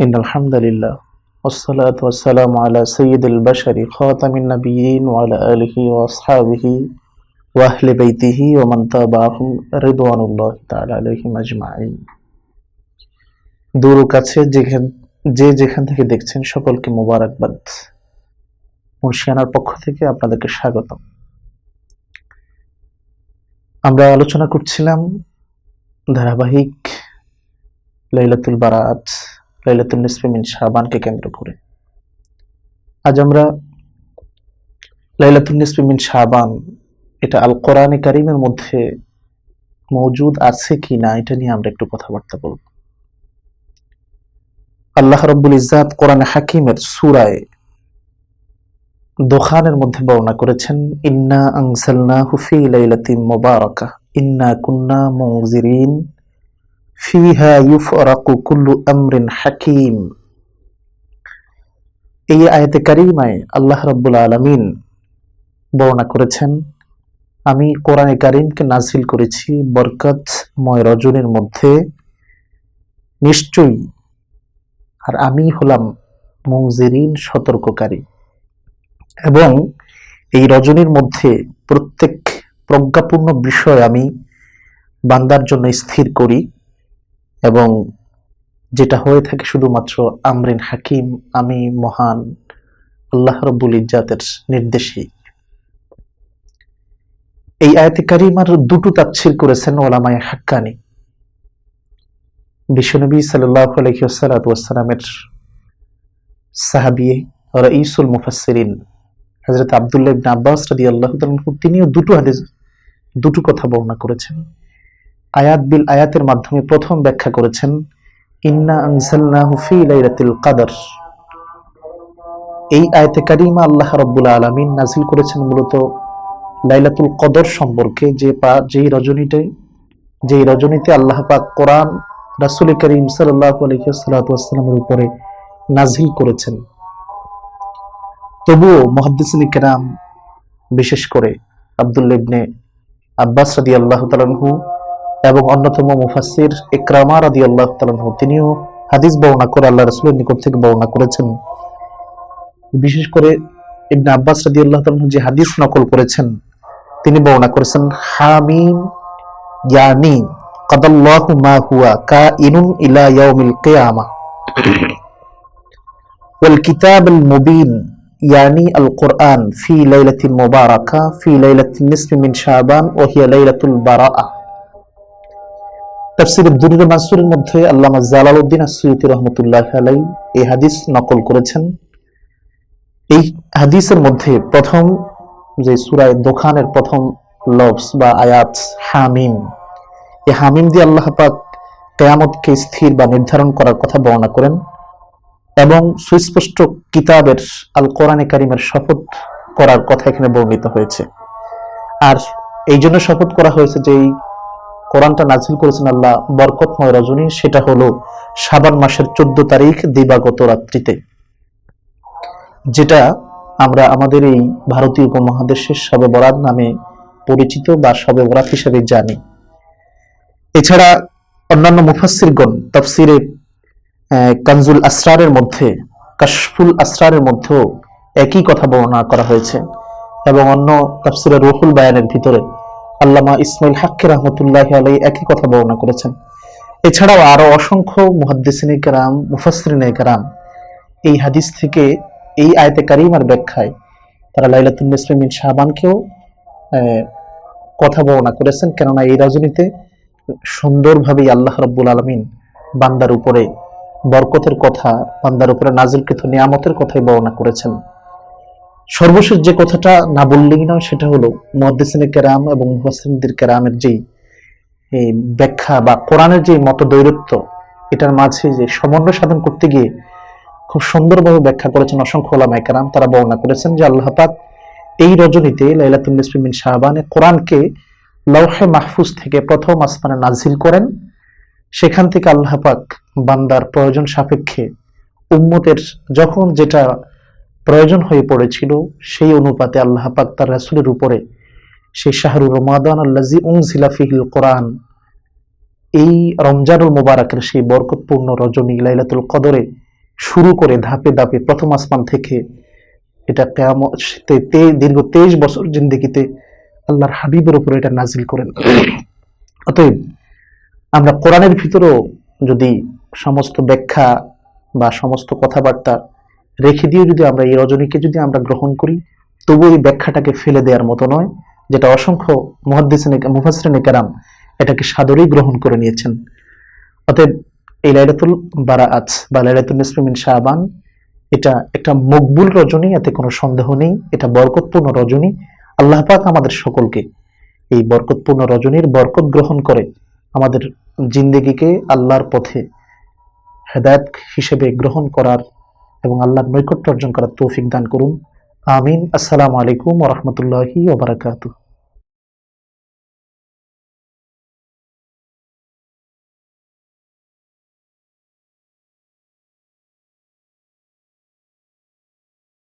إن الحمد لله والصلاة والسلام على سيد البشر خاتم النبيين وعلى آله وأصحابه وأهل بيته ومن تابعهم رضوان الله تعالى عليهم أجمعين দূর ও কাছে যেখান যে যেখান থেকে দেখছেন সকলকে মোবারকবাদ মুর্শিয়ানার পক্ষ থেকে আপনাদেরকে স্বাগতম আমরা আলোচনা করছিলাম ধারাবাহিক লাইলাতুল বারাত লাইলাতুল নিসফি মিন শাবানকে কেন্দ্র করে। আজ আমরা লাইলাতুল নিসফি মিন শাবান, এটা আল কোরআনে কারিমের মধ্যে মজুদ আছে কি না, এটা নিয়ে আমরা একটু কথাবার্তা বলব। আল্লাহ রব্বুল ইজাত কোরআনে হাকিমের সুরায় দোখানের মধ্যে বর্ণনা করেছেন, ইন্না আনসালনাহু ফি লাইলাতিন মুবারাকা ইন্না কুন্না মুনজিরিন ফিহা ইউফরাকু কুল্লু আমরিন হাকিম এই আয়াতে কারিমায় আল্লাহ রাব্বুল আলামিন বর্ণনা করেছেন, আমি কোরআনে কারিমকে নাজিল করেছি বরকতময় রজনীর মধ্যে। নিশ্চয়ই, আর আমি হলাম মুংজিরিন সতর্ককারী। এবং এই রজনীর মধ্যে প্রত্যেক প্রজ্ঞাপূর্ণ বিষয় আমি বান্দার জন্য স্থির করি। এবং যেটা হয়ে থাকে শুধুমাত্র আমরিন হাকিম, আমি মহান, আল্লাহ রব্বুল ইজাতের নির্দেশে এই আয়াতে কারিমার দুটো তাফসির করেছেন ওলামায় হাক্কানি। বিশ্বনবী সাল্লাহ আলহিউসালামের সাহাবি রাইসুল মুফাসসিরিন হযরত আব্দুল্লাহ আব্বাস রাদিয়াল্লাহু তাআলা তিনিও দুটো হাদিস, দুটো কথা বর্ণনা করেছেন। আয়াত বিল আয়াতের মাধ্যমে প্রথম ব্যাখ্যা করেছেন, ইন্না আনজালনাহু ফি লাইলাতুল কদর। এই আয়াতে কারিমা আল্লাহ রাব্বুল আলামিন নাজিল করেছেন মূলত লাইলাতুল কদর সম্পর্কে, যে পা, যেই রজনীতে যেই রজনীতে আল্লাহ পাক কোরআন রাসূল করিম সাল্লাল্লাহু আলাইহি ওয়াসাল্লামের উপরে নাজিল করেছেন। তবুও মুহাদ্দিসিন কেরাম, বিশেষ করে আব্দুল্লাহ ইবনে আব্বাস আল্লাহ তাআলাহু এবং অন্যতম মুফাসসির ইকরামা রাদিয়াল্লাহু তাআলাহু তিনিও হাদিস বর্ণনা করে আল্লাহ রাসূলের নিকট থেকে বর্ণনা করেছেন বিশেষ করে ইবনে আব্বাস রাদিয়াল্লাহু তাআলাহু যে হাদিস নকল করেছেন তিনি বর্ণনা করেছেন হামিম ইয়ানি কাদাল্লাহু মা হুয়া কাইনুন ইলা ইয়াউমিল কিয়ামা والكتاب المبين يعني القرآن في ليلة مباركة في ليلة النصف من شعبان وهي ليلة البراءة তাফসির দুরুর মানসুরের মধ্যে আল্লামা জালালউদ্দিন আসুয়ুতি রহমতুল্লাহ আলাই এই হাদিস নকল করেছেন। এই হাদিসের মধ্যে প্রথম যে সুরায় দোকানের প্রথম লফস বা আয়াত হামিম, এই হামিম দিয়ে আল্লাহ পাক কেয়ামতকে স্থির বা নির্ধারণ করার কথা বর্ণনা করেন এবং সুস্পষ্ট কিতাবের আল কোরআনে কারিমের শপথ করার কথা এখানে বর্ণিত হয়েছে। আর এই জন্য শপথ করা হয়েছে যে এই কোরআনটা নাজিল করেছেন আল্লাহ বরকতময় রজনী, সেটা হলো সাবান মাসের চোদ্দ তারিখ দিবাগত রাত্রিতে, যেটা আমরা আমাদের এই ভারতীয় উপমহাদেশের শবে বরাত নামে পরিচিত বা শবে বরাত হিসেবে জানি। এছাড়া অন্যান্য মুফাসিরগণ তফসিরে কানজুল আসরারের মধ্যে, কাশফুল আসরারের মধ্যেও একই কথা বর্ণনা করা হয়েছে এবং অন্য তাফসিরে রহুল বায়ানের ভিতরে আল্লামা ইসমাইল হাক্কি রহমতুল্লাহ আলাই একই কথা বর্ণনা করেছেন। এছাড়াও আরও অসংখ্য মুহাদ্দিসিনে কেরাম মুফাসরিনে কেরাম এই হাদিস থেকে এই আয়তে কারিমার ব্যাখ্যায় তারা লাইলাতুল নিসফিমিন শাহবানকেও কথা বর্ণনা করেছেন। কেননা এই রজনীতে সুন্দরভাবেই আল্লাহ রব্বুল আলমিন বান্দার উপরে বরকতের কথা, বান্দার উপরে নাজিলকৃত নিয়ামতের কথাই বর্ণনা করেছেন। সর্বশেষ যে কথাটা না বললেই নয়, সেটা হলো মহাদ্দিসিনে কেরাম এবং মুহাসিনদের কেরামের যেই, এই ব্যাখ্যা বা কোরআনের যে মতদৈরত্ব এটার মাঝে যে সমন্বয় সাধন করতে গিয়ে খুব সুন্দরভাবে ব্যাখ্যা করেছেন অসংখ্য ওলামায়ে কেরাম। তারা বর্ণনা করেছেন যে আল্লাহ পাক এই রজনীতে লাইলাতুল নিসফি মিন শাহবানে কোরআনকে লৌহে মাহফুজ থেকে প্রথম আসমানে নাজিল করেন। সেখান থেকে আল্লাহ পাক বান্দার প্রয়োজন সাপেক্ষে উম্মতের যখন যেটা প্রয়োজন হয়ে পড়েছিল সেই অনুপাতে আল্লাহ পাক তার রাসুলের উপরে সেই শাহরুর রমাদান আল্লাজি উংজিলা ফিহিল কোরআন এই রমজানুল মুবারকের সেই বরকতপূর্ণ রজনী লাইলাতুল কদরে শুরু করে ধাপে ধাপে প্রথম আসমান থেকে এটা তে- দীর্ঘ তেইশ বছর জিন্দেগিতে আল্লাহর হাবিবের উপরে এটা নাজিল করেন। অতএব আমরা কোরআনের ভিতরেও যদি সমস্ত ব্যাখ্যা বা সমস্ত কথাবার্তা রেখে দিয়ে যদি আমরা এই রজনীকে যদি আমরা গ্রহণ করি তবু এই ব্যাখ্যাটাকে ফেলে দেওয়ার মতো নয়, যেটা অসংখ্য মুহাদ্দিসিনে মুফাসরিনে কেরাম এটাকে সাদরেই গ্রহণ করে নিয়েছেন। অতএব এই লাইলাতুল বারাআত বা লাইলাতুল নিসফি মিন শাবান, এটা একটা মকবুল রজনী, এতে কোনো সন্দেহ নেই, এটা বরকতপূর্ণ রজনী। আল্লাহ পাক আমাদের সকলকে এই বরকতপূর্ণ রজনীর বরকত গ্রহণ করে আমাদের জিন্দেগিকে আল্লাহর পথে হেদায়ত হিসেবে গ্রহণ করার এবং আল্লাহর নৈকট্য অর্জন করার তৌফিক দান করুন। আমিন। আসসালামু আলাইকুম ওরহমতুল্লাহি ওবরাকাতুহ